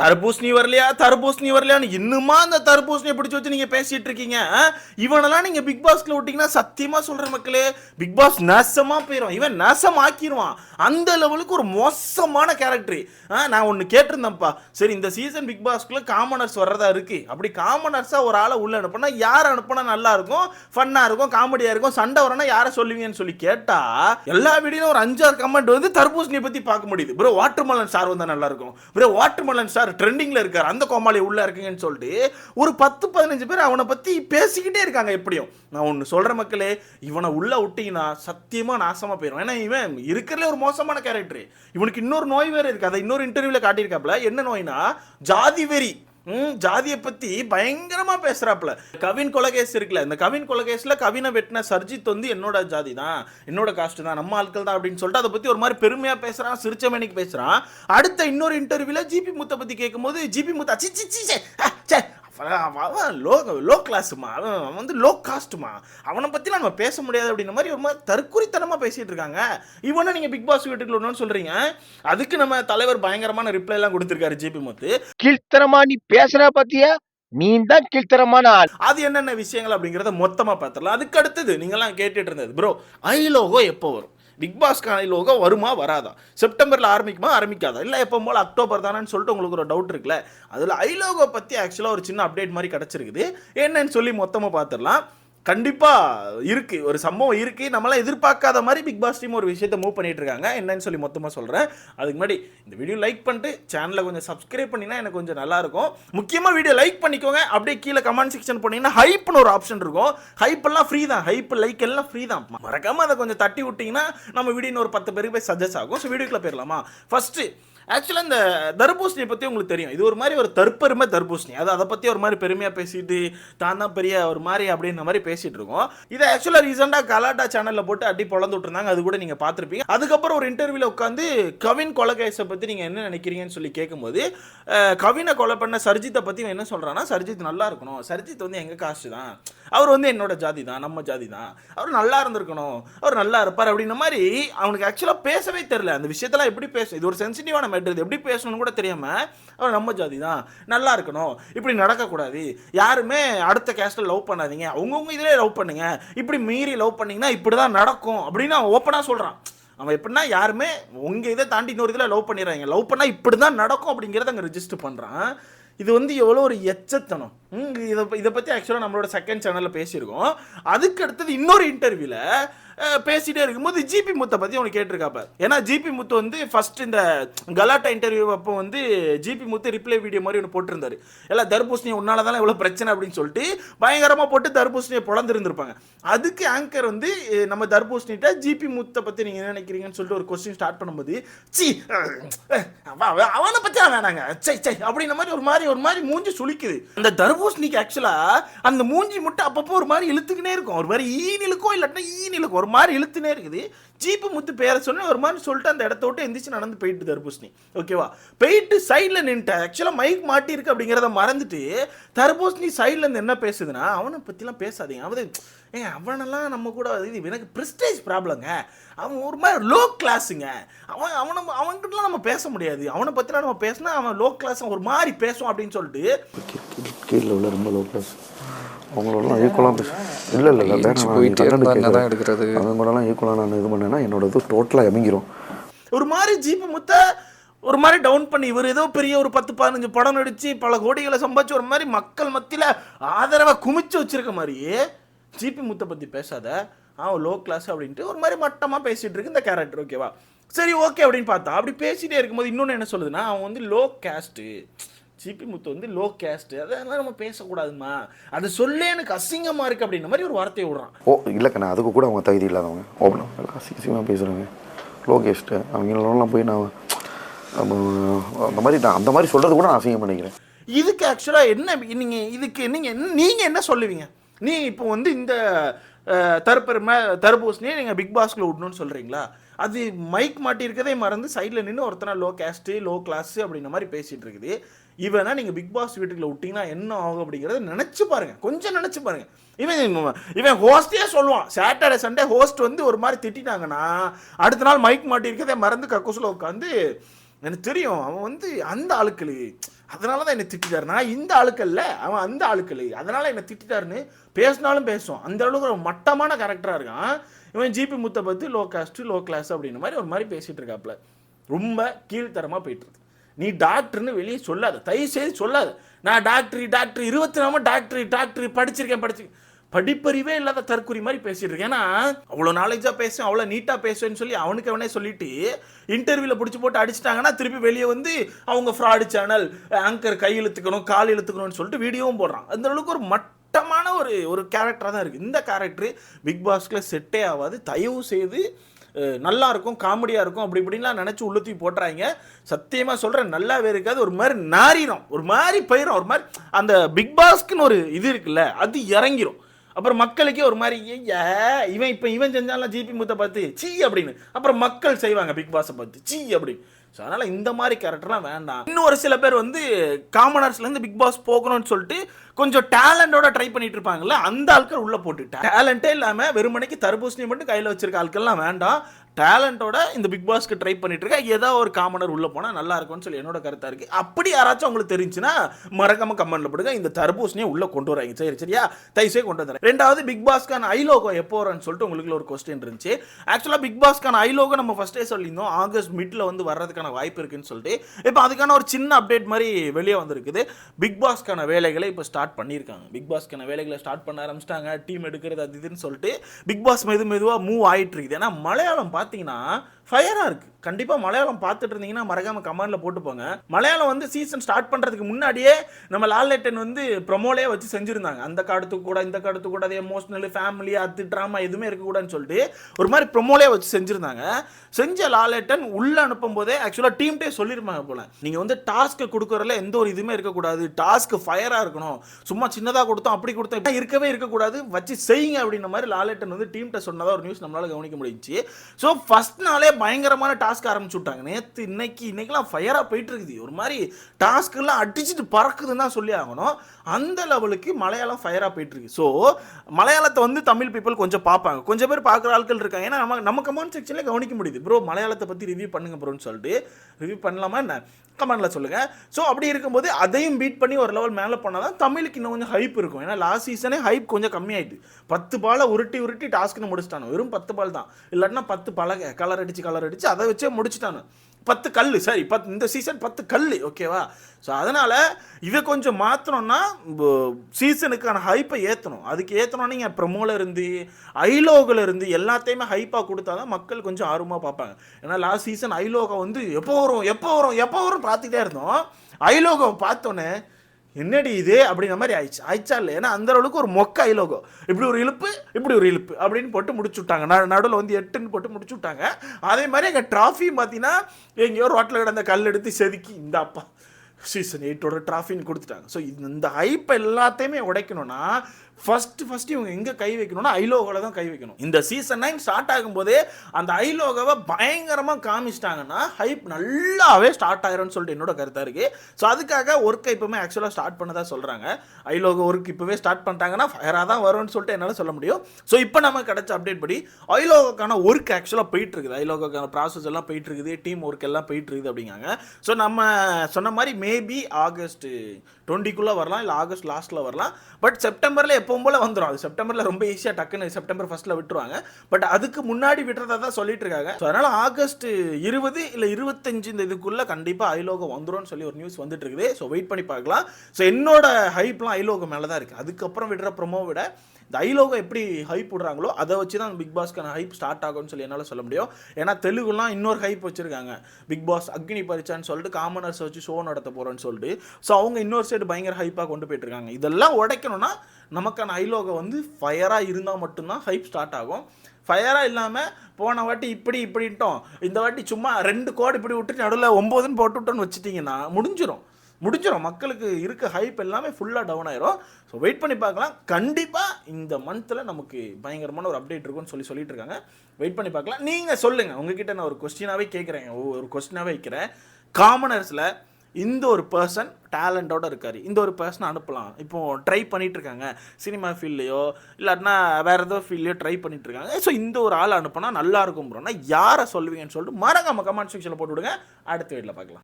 தர்பூசணி வரலையா? தர்பூசணி வரலையான்னு இன்னுமா அந்த தர்பூசணியை பிடிச்சி வச்சு நீங்க பேசிட்டு இருக்கீங்க இவனெல்லாம் நீங்க பிக் பாஸ்ல விட்டீங்கன்னா சத்தியமா சொல்ற மக்களே பிக் பாஸ் நாசமா போயிடும் இவன் நாசமாக்கிடுவான் அந்த லெவலுக்கு ஒரு மோசமான கேரக்டர் நான் ஒன்னு கேட்டிருந்தேன்ப்பா. சரி இந்த சீசன் பிக் பாஸ்க்குள்ள காமனர்ஸ் வர்றதா இருக்கு. அப்படி காமனர்ஸா ஒரு ஆளை உள்ள அனுப்புனா யார் அனுப்புனா நல்லா இருக்கும் ஃபன்னா இருக்கும் காமெடியா இருக்கும் சண்டை வரனா யாரை சொல்லுவீங்கன்னு சொல்லி கேட்டா எல்லா வீடியோலும் ஒரு அஞ்சாறு கமெண்ட் வந்து தர்பூசணியை பத்தி பார்க்க முடியுது. ப்ரோ வாட்டர்மலன் மலன் வந்தா நல்லா இருக்கும். ப்ரோ வாட்டர் மலன் சார் ட்ரெண்டிங்கில் இருக்கார் அந்த கோமாளி உள்ளே இருக்குங்கன்னு சொல்லிட்டு ஒரு பத்து பதினஞ்சு பேர் அவனை பற்றி பேசிக்கிட்டே இருக்காங்க எப்படியும். நான் ஒன்று சொல்கிற மக்களே இவனை உள்ளே விட்டீங்கன்னா சத்தியமாக நாசமாக போயிடும் ஏன்னா இவன் இருக்கிறதுல ஒரு மோசமான கேரக்டர் இவனுக்கு இன்னொரு நோய் வேற இருக்குது அதை இன்னொரு இன்டர்வியூவில் காட்டியிருக்காப்புல. என்ன நோய்னா ஜாதி வெறி. ஜாதியை பத்தி பயங்கரமாக பேசுகிறாப்புல கவின் கொலகேஸ் இருக்குல்ல இந்த கவின் கொலகேஸில் கவினை வெட்டின சர்ஜித் வந்து என்னோட ஜாதி தான் என்னோட காஸ்ட் தான் நம்ம ஆட்கள் தான் அப்படின்னு சொல்லிட்டு அதை பற்றி ஒரு மாதிரி பெருமையாக பேசுறான் சிரிச்சமணிக்கு பேசுகிறான் அடுத்த இன்னொரு இன்டர்வியூவில் ஜிபி முத்தை பற்றி கேட்கும்போது ஜிபி முத்தா சி சி சி, சி அவன் லோ லோ கிளாஸுமா அவன் அவன் வந்து லோ காஸ்ட்டுமா அவனை பற்றி நம்ம பேச முடியாது அப்படின்ற மாதிரி ஒரு மாதிரி தற்குறித்தனமாக பேசிகிட்டு இருக்காங்க. இவனை நீங்கள் பிக் பாஸ் வீட்டுக்குள்ள ஒன்றுன்னு சொல்கிறீங்க அதுக்கு நம்ம தலைவர் பயங்கரமான ரிப்ளை எல்லாம் கொடுத்துருக்காரு ஜிபி முத்து. கீழ்த்தரமா நீ பேசுற பத்தியா? நீ தான் கீழ்த்தரமான ஆள். அது என்னென்ன விஷயங்கள் அப்படிங்கிறத மொத்தமாக பார்த்துடலாம் அதுக்கு அடுத்தது நீங்களாம் கேட்டுட்டு இருந்தது ப்ரோ ஐ லோகோ எப்போ வரும்? பிக் பாஸ்க்கான ஐ லோகோ வருமா வராதா? செப்டம்பரில் ஆரம்பிக்குமா ஆரம்பிக்காதா? இல்லை எப்போ போல் அக்டோபர் தானேன்னு சொல்லிட்டு உங்களுக்கு ஒரு டவுட் இருக்குல்ல? அதில் ஐலோகோ பற்றி ஆக்சுவலாக ஒரு சின்ன அப்டேட் மாதிரி கிடச்சிருக்குது. என்னன்னு சொல்லி மொத்தமாக பார்த்துடலாம். கண்டிப்பாக இருக்கு. ஒரு சம்பவம் இருக்குது நம்மளாம் எதிர்பார்க்காத மாதிரி பிக் பாஸ் டீம் ஒரு விஷயத்த மூவ் பண்ணிட்டு இருக்காங்க. என்னன்னு சொல்லி மொத்தமாக சொல்கிறேன் அதுக்கு முன்னாடி இந்த வீடியோ லைக் பண்ணிட்டு சேனலை கொஞ்சம் சப்ஸ்கிரைப் பண்ணினா எனக்கு கொஞ்சம் நல்லாயிருக்கும் முக்கியமாக வீடியோ லைக் பண்ணிக்கோங்க. அப்படியே கீழே கமெண்ட் செக்ஷன் போனீங்கன்னா ஹைப்னு ஒரு ஆப்ஷன் இருக்கும். ஹைப் எல்லாம் ஃப்ரீ தான். ஹைப் லைக் எல்லாம் ஃப்ரீ தான். மறக்காமல் அதை கொஞ்சம் தட்டி விட்டிங்கன்னா நம்ம வீடியோன்னு ஒரு பத்து பேருக்கு போய் சஜஸ்ட் ஆகும். ஸோ வீடியோக்குள்ள போயிடலாமா ஃபஸ்ட்டு ஆக்சுவலாக இந்த தர்பூசணியை பற்றி உங்களுக்கு தெரியும். இது ஒரு மாதிரி ஒரு தற்பெருமை தர்பூசணி. அது அதை பற்றி ஒரு மாதிரி பெருமையாக பேசிட்டு தான் தான் பெரிய ஒரு மாதிரி அப்படின்ற மாதிரி பேசிகிட்டு இருக்கோம். இதை ஆக்சுவலாக ரீசெண்டாக கலாட்டா சேனலில் போட்டு அடி பொழந்து விட்டுருந்தாங்க. அது கூட நீங்கள் பார்த்துருப்பீங்க. அதுக்கப்புறம் ஒரு இன்டர்வியூவில் உட்காந்து கவின் கொலகேஸை பற்றி நீங்கள் என்ன நினைக்கிறீங்கன்னு சொல்லி கேட்கும்போது கவினை கொலை பண்ண சர்ஜித்தை பற்றி என்ன சொல்கிறான்னா சர்ஜித் நல்லா இருக்கணும். சர்ஜித் வந்து எங்கள் காசு தான்? அவர் வந்து என்னோட ஜாதி தான். நம்ம ஜாதி தான். அவர் நல்லா இருந்திருக்கணும். அவர் நல்லா இருப்பார் அப்படின்ற மாதிரி அவனுக்கு ஆக்சுவலாக பேசவே தெரில அந்த விஷயத்தெல்லாம் எப்படி பேச இது ஒரு சென்சிட்டிவான அப்படின்றது எப்படி பேசணும்னு கூட தெரியாமல் அவர் நம்ம ஜாதி தான் நல்லா இருக்கணும் இப்படி நடக்கக்கூடாது யாருமே அடுத்த கேஸ்டில் லவ் பண்ணாதீங்க அவங்கவுங்க இதிலே லவ் பண்ணுங்க இப்படி மீறி லவ் பண்ணிங்கன்னா இப்படி தான் நடக்கும் அப்படின்னு அவன் ஓப்பனாக சொல்கிறான் அவன் எப்படின்னா யாருமே உங்கள் இதை தாண்டி இன்னொரு இதில் லவ் பண்ணிடுறாங்க லவ் பண்ணால் இப்படி தான் நடக்கும் அப்படிங்கிறத அங்கே ரிஜிஸ்டர் பண்ணுறான் இது வந்து எவ்வளோ ஒரு எச்சத்தனம். இதை இதை பற்றி ஆக்சுவலாக நம்மளோட செகண்ட் சேனலில் பேசியிருக்கோம். அதுக்கு அடுத்தது இன்னொரு இன்டர்வியூவில் பேசிட்டே இருக்கும்போது ஜிபி முத்தை பற்றி அவனுக்கு கேட்டிருக்காப்ப. ஏன்னா ஜிபி முத்து வந்து ஃபர்ஸ்ட் இந்த கலாட்டா இன்டர்வியூ அப்போ வந்து ஜிபி முத்து ரிப்ளை வீடியோ மாதிரி ஒன்று போட்டிருந்தாரு. எல்லாம் தர்பூசணி உன்னால தான் இவ்வளோ பிரச்சனை அப்படின்னு சொல்லிட்டு பயங்கரமாக போட்டு தர்பூசணியை பொழந்துருந்துருப்பாங்க. அதுக்கு ஆங்கர் வந்து நம்ம தர்பூசணிட்ட ஜிபி முத்தை பற்றி நீங்கள் என்ன நினைக்கிறீங்கன்னு சொல்லிட்டு ஒரு கொஸ்டின் ஸ்டார்ட் பண்ணும்போது சி அவனை பற்றி வேணாங்க. சை சை அப்படின்ற மாதிரி ஒரு மாதிரி ஒரு மாதிரி மூஞ்சி சுளிக்குது. அந்த தர்பூசணிக்கு ஆக்சுவலாக அந்த மூஞ்சி முட்டை அப்பப்போ ஒரு மாதிரி இழுத்துக்கினே இருக்கும். ஒரு மாதிரி ஈ இழுக்கும் இல்லாட்டினா ஈ இழுக்கும் ஒரு மாதிரி இழுத்துனே இருக்குது. ஜீப்பு முத்து பேரை சொன்னேன். ஒரு மாதிரி சொல்லிட்டு அந்த இடத்த விட்டு எந்திரிச்சு நடந்து போயிட்டு தர்பூசணி ஓகேவா போயிட்டு சைடில் நின்ட்டேன் ஆக்சுவலாக மைக் மாட்டியிருக்கு அப்படிங்கிறத மறந்துட்டு தர்பூசணி சைடில் இருந்து என்ன பேசுதுன்னா அவனை பற்றிலாம் பேசாதீங்க. அவது ஏங்க அவனெல்லாம் நம்ம கூட இது எனக்கு ப்ரிஸ்டேஜ் ப்ராப்ளங்க அவன் ஒரு மாதிரி லோ கிளாஸுங்க அவன் அவனை அவன்கிட்டலாம் நம்ம பேச முடியாது. அவனை பற்றிலாம் நம்ம பேசினா அவன் லோ கிளாஸ் ஒரு மாதிரி பேசும் அப்படின்னு சொல்லிட்டு கீழே உள்ள ரொம்ப லோ கிளாஸ் அவங்களோடலாம் ஈக்குவலாக பேச இல்லை இல்லை இல்லை ஏஞ்சி போயிட்டே என்னதான் எடுக்கிறது? அவங்க கூடலாம் ஈக்குவலாக நான் இது பண்ணேன்னா என்னோட இது டோட்டலாக இறங்கிரும். ஒரு மாதிரி ஜீப்பு முத்த ஒரு மாதிரி டவுன் பண்ணி இவர் ஏதோ பெரிய ஒரு பத்து பதினஞ்சு படம் நடிச்சு பல கோடிகளை சம்பாதிச்சு ஒரு மாதிரி மக்கள் மத்தியில் ஆதரவை குமிச்சு வச்சிருக்க மாதிரியே ஜிபி முத்தை பற்றி பேசாத. அவன் லோ கிளாஸ் அப்படின்ட்டு ஒரு மாதிரி மட்டமாக பேசிட்டு இருக்கு இந்த கேரக்டர் ஓகேவா சரி ஓகே அப்படின்னு பார்த்தா அப்படி பேசிட்டே இருக்கும்போது இன்னொன்று என்ன சொல்லுதுன்னா அவன் வந்து லோ கேஸ்ட்டு ஜிபி முத்து வந்து லோ கேஸ்ட் அதெல்லாம் நம்ம பேசக்கூடாதுமா. அது சொல்லே எனக்கு அசிங்கமாக இருக்குது அப்படின்ற மாதிரி ஒரு வார்த்தையை விடுறான். ஓ இல்லைக்கண்ணா அதுக்கு கூட அவங்க தகுதி இல்லாதவங்க. எல்லாம் அசிங்கமாக பேசுகிறாங்க லோகேஷ்ட்டு அவங்களெல்லாம் போய் நான் அந்த மாதிரி நான் அந்த மாதிரி சொல்கிறது கூட நான் அசிங்கம் பண்ணிக்கிறேன். இதுக்கு ஆக்சுவலாக என்ன நீங்கள் இதுக்கு நீங்கள் என்ன நீங்கள் என்ன சொல்லுவீங்க? நீ இப்போ வந்து இந்த தற்பெருமை தர்பூசணியை நீங்கள் பிக் பாஸ்க்குள்ள விடணும்னு சொல்கிறீங்களா அது மைக் மாட்டியிருக்கதே மறந்து சைடில் நின்று ஒருத்தனா லோ கேஸ்ட்டு லோ கிளாஸு அப்படின்ற மாதிரி பேசிகிட்டு இருக்குது. இவனா நீங்கள் பிக் பாஸ் வீட்டுக்குள்ள விட்டிங்கன்னா என்ன ஆகும் அப்படிங்கிறத நினச்சி பாருங்க. கொஞ்சம் நினச்சி பாருங்க. இவன் இவன் ஹோஸ்டே சொல்லுவான். சாட்டர்டே சண்டே ஹோஸ்ட் வந்து ஒரு மாதிரி திட்டிட்டாங்கன்னா அடுத்த நாள் மைக் மாட்டியிருக்கதே மறந்து கக்கூசில் உட்காந்து எனக்கு தெரியும் அவன் வந்து அந்த ஆளுக்கள். அதனால தான் என்னை திட்டிட்டாரு. நான் இந்த ஆளுக்கல்ல அவன் அந்த ஆளுக்கள். அதனால என்னை திட்டிட்டாருன்னு பேசினாலும் பேசுவான். அந்த அளவுக்கு ஒரு மட்டமான கேரக்டராக இருக்கான். இவன் ஜிபி முத்தை பற்றி லோ காஸ்ட்டு லோ கிளாஸ் அப்படின்ற மாதிரி ஒரு மாதிரி பேசிகிட்டு இருக்காப்புல ரொம்ப கீழ்த்தரமாக போயிட்டுருக்கு நீ டாக்டர்னு வெளியே சொல்லாத. தயவு செய்து சொல்லாத. நான் டாக்டர் டாக்டர் இருபத்தி நாம டாக்டர் டாக்டர் படிச்சிருக்கேன் படிச்சிருக்கேன் படிப்பறிவே இல்லாத தற்குறி மாதிரி பேசிட்டு இருக்கேன். ஏன்னா அவ்வளோ நாலேஜாக பேசுவேன் அவ்வளோ நீட்டாக பேசுவேன்னு சொல்லி அவனுக்கு அவனே சொல்லிட்டு இன்டர்வியூவில் பிடிச்சி போட்டு அடிச்சிட்டாங்கன்னா திருப்பி வெளியே வந்து அவங்க ஃப்ராடு சேனல் ஆங்கர் கை இழுத்துக்கணும் கால் இழுத்துக்கணும்னு சொல்லிட்டு வீடியோவும் போடுறான். அந்த அளவுக்கு ஒரு மட்டமான ஒரு ஒரு கேரக்டராக தான் இருக்குது இந்த கேரக்டர் பிக் பாஸ்க்குள்ள செட்டே ஆகாது. தயவு செய்து நல்லா இருக்கும் காமெடியாக இருக்கும் அப்படி இப்படின்லாம் நினச்சி உள்ளத்தி போட்டுறாங்க. சத்தியமாக சொல்கிறேன் நல்லாவே இருக்காது. ஒரு மாதிரி நாரிடும் ஒரு மாதிரி போயிடும் ஒரு மாதிரி அந்த பிக் பாஸ்க்குன்னு ஒரு இது இருக்குல்ல அது இறங்கிடும் அப்புறம் மக்களுக்கே ஒரு மாதிரி ஐயா இவன் இப்போ இவன் செஞ்சாலும் ஜிபி மூத்த பார்த்து சீ அப்படின்னு. அப்புறம் மக்கள் செய்வாங்க பிக் பாஸை பார்த்து சீ அப்படின்னு. ஸோ அதனால் இந்த மாதிரி கேரக்டர்லாம் வேண்டாம். இன்னும் ஒரு சில பேர் வந்து காமனர்ஸ்லேருந்து பிக் பாஸ் போகணும்னு சொல்லிட்டு கொஞ்சம் டேலண்டோட ட்ரை பண்ணிட்டு இருப்பாங்கல்ல அந்த ஆட்கள் உள்ளே போட்டுட்டேன் டேலண்டே இல்லாமல் வெறுமனைக்கு தர்பூசணி மட்டும் கையில் வச்சிருக்க ஆட்கள்லாம் வேண்டாம். டேலண்ட்டோட இந்த பிக் பாஸ்க்கு ட்ரை பண்ணிட்டு இருக்கேன் ஏதோ ஒரு காமனர் உள்ள போனால் நல்லா இருக்கும்னு சொல்லி என்னோட கருத்தா இருக்கு. அப்படி யாராச்சும் உங்களுக்கு தெரிஞ்சுன்னா மறக்காம கமெண்ட்ல போடுங்க. இந்த தர்பூசணியை உள்ள கொண்டு வராங்க. சரி சரியா? தயவுசே கொண்டு வந்துறேன் ரெண்டாவது பிக் பாஸ்க்கான ஐலோகோ எப்போ வரும்னு சொல்லிட்டு உங்களுக்கு ஒரு கொஸ்டின் இருந்துச்சு. ஆக்சுவலாக பிக் பாஸ்க்கான ஐலோகோ நம்ம ஃபர்ஸ்டே சொல்லியிருந்தோம். ஆகஸ்ட் மிட்ல வந்து வர்றதுக்கான வாய்ப்பு இருக்குன்னு சொல்லிட்டு. இப்போ அதுக்கான ஒரு சின்ன அப்டேட் மாதிரி வெளியே வந்திருக்குது. பிக் பாஸ்க்கான வேலைகளை இப்போ ஸ்டார்ட் பண்ணியிருக்காங்க. பிக் பாஸ்க்கான வேலைகளை ஸ்டார்ட் பண்ண ஆரம்பிச்சிட்டாங்க. டீம் எடுக்கிறது அது இதுன்னு சொல்லிட்டு பிக் பாஸ் மெது மெதுவாக மூவ் ஆயிட்டு இருக்குது. ஏன்னா மலையாளம் பார்த்தீங்கன்னா ஃபயராக இருக்குது கண்டிப்பாக மலையாளம் பார்த்துட்டு இருந்தீங்கன்னா மறக்காம கமெண்டில் போட்டு போங்க. மலையாளம் வந்து சீசன் ஸ்டார்ட் பண்ணுறதுக்கு முன்னாடியே நம்ம லாலேட்டன் வந்து ப்ரொமோலே வச்சு செஞ்சுருந்தாங்க. அந்த காலத்து கூட இந்த காலத்து கூட அது எமோஷனல் ஃபேமிலி அது ட்ராமா எதுவுமே இருக்கக்கூடாதுன்னு சொல்லிட்டு ஒரு மாதிரி ப்ரொமோலே வச்சு செஞ்சுருந்தாங்க. செஞ்ச லாலேட்டன் உள்ள அனுப்பும் போதே ஆக்சுவலாக டீம்கிட்டே சொல்லியிருப்பாங்க போல. நீங்கள் வந்து டாஸ்க்கு கொடுக்குறதுல எந்த ஒரு இதுவுமே இருக்கக்கூடாது. டாஸ்க்கு ஃபயராக இருக்கணும். சும்மா சின்னதாக கொடுத்தோம் அப்படி கொடுத்தோம் இருக்கவே இருக்கக்கூடாது. வச்சு செய்யுங்க அப்படின்ற மாதிரி லாலேட்டன் வந்து டீம்கிட்ட சொன்னதாக ஒரு நியூஸ் நம்மளால கவனிக்க முடிஞ்சுச்சு. ஸோ ஃபஸ்ட் நாளே பயங்கரமான டாஸ்க் ஆரம்பிச்சு விட்டாங்க. நேற்று இன்னைக்கு இன்னைக்கெல்லாம் ஃபயராக போயிட்டு இருக்குது. ஒரு மாதிரி டாஸ்க்கெல்லாம் அடிச்சுட்டு பறக்குதுன்னு தான் சொல்லி ஆகணும். அந்த லெவலுக்கு மலையாளம் ஃபயராக போயிட்டு இருக்கு. ஸோ மலையாளத்தை வந்து தமிழ் பீப்புள் கொஞ்சம் பார்ப்பாங்க. கொஞ்சம் பேர் பார்க்குற ஆட்கள் இருக்காங்க. ஏன்னா நம்ம நம்ம கமெண்ட் செக்ஷனில் கவனிக்க முடியுது. ப்ரோ மலையாளத்தை பற்றி ரிவ்யூ பண்ணுங்க ப்ரோன்னு சொல்லிட்டு. ரிவ்யூ பண்ணலாமா என்ன? கமெண்ட்டில் சொல்லுங்கள் ஸோ அப்படி இருக்கும்போது அதையும் பீட் பண்ணி ஒரு லெவல் மேலே பண்ணால் தான் தமிழுக்கு இன்னும் கொஞ்சம் ஹைப் இருக்கும். ஏன்னா லாஸ்ட் சீசனே ஹைப் கொஞ்சம் கம்மியாயிட்டு. பத்து பாலை உருட்டி உருட்டி டாஸ்க்குன்னு முடிச்சிட்டானோ வெறும் பத்து பால் தான். இல்லாட்டினா பத்து பலகை கலர் அடித்து கலர் அடித்து அதை வச்சே முடிச்சிட்டானு. பத்து கல் சரி பத்து இந்த சீசன் பத்து கல் ஓகேவா ஸோ அதனால் இதை கொஞ்சம் மாற்றணும்னா சீசனுக்கான ஹைப்பை ஏற்றணும் அதுக்கு ஏற்றணும்னா நீங்கள் ப்ரமோவில் இருந்து ஐலோகில் இருந்து எல்லாத்தையுமே ஹைப்பாக கொடுத்தா தான் மக்கள் கொஞ்சம் ஆர்வமாக பார்ப்பாங்க. ஏன்னா லாஸ்ட் சீசன் ஐலோகா வந்து எப்போ வரும் எப்போ வரும் எப்போ வரும் பார்த்துக்கிட்டே இருந்தோம். ஐலோகோ பார்த்தோன்னே என்னடி இது? அப்படிங்கிற மாதிரி ஆயிடுச்சு. ஆயிடுச்சா இல்லை ஏன்னா அந்த அளவுக்கு ஒரு மொக்க ஐலோகோ இப்படி ஒரு இழுப்பு இப்படி ஒரு இழுப்பு அப்படின்னு போட்டு முடிச்சு விட்டாங்க. ந நடுவில் வந்து எட்டுன்னு போட்டு முடிச்சு விட்டாங்க. அதே மாதிரி எங்கள் ட்ராஃபியும் பார்த்தீங்கன்னா எங்கேயோ ரோட்டில் கிடந்த கல் எடுத்து செதுக்கி இந்த அப்பா. சீசன் எயிட்டோட ட்ராஃபின்னு கொடுத்துட்டாங்க. ஸோ இந்த ஹைப் எல்லாத்தையுமே உடைக்கணும்னா ஃபர்ஸ்ட் ஃபர்ஸ்ட் இவங்க எங்கே கை வைக்கணும்னா ஐலோகோவில் தான் கை வைக்கணும். இந்த சீசன் நைன் ஸ்டார்ட் ஆகும்போதே அந்த ஐலோகோவை பயங்கரமாக காமிச்சிட்டாங்கன்னா ஹைப் நல்லாவே ஸ்டார்ட் ஆயிரும்னு சொல்லிட்டு என்னோட கருத்தாக இருக்கு. ஸோ அதுக்காக ஒர்க்கை இப்போவுமே ஆக்சுவலாக ஸ்டார்ட் பண்ணதா சொல்கிறாங்க ஐலோகோ ஒர்க் இப்போவே ஸ்டார்ட் பண்ணிட்டாங்கன்னா ஃபயராக தான் வரும்னு சொல்லிட்டு என்னால் சொல்ல முடியும். ஸோ இப்போ நம்ம கிடைச்ச அப்டேட் படி ஐலோகோக்கான ஒர்க் ஆக்சுவலாக போயிட்டு இருக்குது. ஐலோகோக்கான ப்ராசஸ் எல்லாம் போயிட்டு இருக்குது டீம் ஒர்க் எல்லாம் போயிட்டு இருக்குது அப்படிங்காங்க. ஸோ நம்ம சொன்ன மாதிரி மேபி ஆகஸ்ட் டுவெண்ட்டிக்குள்ளே வரலாம் இல்லை ஆகஸ்ட் லாஸ்ட்டில் வரலாம். பட் செப்டம்பரில் எப்பவும் போல் வந்துடும் அது செப்டம்பரில் ரொம்ப ஈஸியாக டக்குன்னு செப்டம்பர் ஃபஸ்ட்டில் விட்டுருவாங்க. பட் அதுக்கு முன்னாடி விடுறதா தான் சொல்லிட்டு இருக்காங்க ஸோ அதனால் ஆகஸ்ட் இருபது இல்லை இருபத்தஞ்சு இந்த இதுக்குள்ளே கண்டிப்பாக ஐலோகம் வந்துடும் சொல்லி ஒரு நியூஸ் வந்துட்டு இருக்குது ஸோ வெயிட் பண்ணி பார்க்கலாம். ஸோ என்னோட ஹைப்லாம் ஐலோகம் மேலே தான் இருக்குது அதுக்கப்புறம் விடுற ப்ரொமோ விட இந்த ஐலோகோ எப்படி ஹைப் விடுறாங்களோ அதை வச்சு தான் பிக் பாஸ்க்கான ஹைப் ஸ்டார்ட் ஆகும்னு சொல்லி என்னால் சொல்ல முடியும். ஏன்னா தெலுங்குலாம் இன்னொரு ஹைப் வச்சுருக்காங்க. பிக் பாஸ் அக்னி பரிச்சான்னு சொல்லிட்டு காமனர்ஸ் வச்சு ஷோ நடத்த போகிறோன்னு சொல்லிட்டு. ஸோ அவங்க இன்னொரு சைடு பயங்கர ஹைப்பாக கொண்டு போயிட்டு இருக்காங்க இதெல்லாம் உடைக்கணும்னா நமக்கான ஐலோகோ வந்து ஃபயராக இருந்தால் மட்டும்தான் ஹைப் ஸ்டார்ட் ஆகும். ஃபயராக இல்லாமல் போன வாட்டி இப்படி இப்படின்ட்டோம். இந்த வாட்டி சும்மா ரெண்டு கோடு இப்படி விட்டு நடுவில் ஒம்போதுன்னு போட்டு விட்டோன்னு வச்சுட்டிங்கன்னா முடிஞ்சிடும் முடிஞ்சிடும் மக்களுக்கு இருக்க ஹைப் எல்லாமே ஃபுல்லாக டவுன் ஆயிரும். ஸோ வெயிட் பண்ணி பார்க்கலாம். கண்டிப்பாக இந்த மந்தில் நமக்கு பயங்கரமான ஒரு அப்டேட் இருக்கும்னு சொல்லி சொல்லிட்டு இருக்காங்க. வெயிட் பண்ணி பார்க்கலாம். நீங்கள் சொல்லுங்கள் உங்ககிட்ட நான் ஒரு கொஸ்டினாகவே கேட்குறேன். ஒரு கொஸ்டினாகவே வைக்கிறேன். காமனர்ஸில் இந்த ஒரு பர்சன் டேலண்டோடு இருக்கார். இந்த ஒரு பர்சனை அனுப்பலாம். இப்போது ட்ரை பண்ணிகிட்ருக்காங்க இருக்காங்க. சினிமா ஃபீல்டையோ இல்லாட்டினா வேறு ஏதோ ஃபீல்ட்லையோ ட்ரை பண்ணிகிட்ருக்காங்க இருக்காங்க. ஸோ இந்த ஒரு ஆள் அனுப்புனா நல்லா இருக்கும் ப்ரோனா யாரை சொல்லுவீங்கன்னு சொல்லிட்டு மறக்காம கமெண்ட் செக்ஷனில் போட்டு விடுங்க. அடுத்த வீட்டில் பார்க்கலாம்.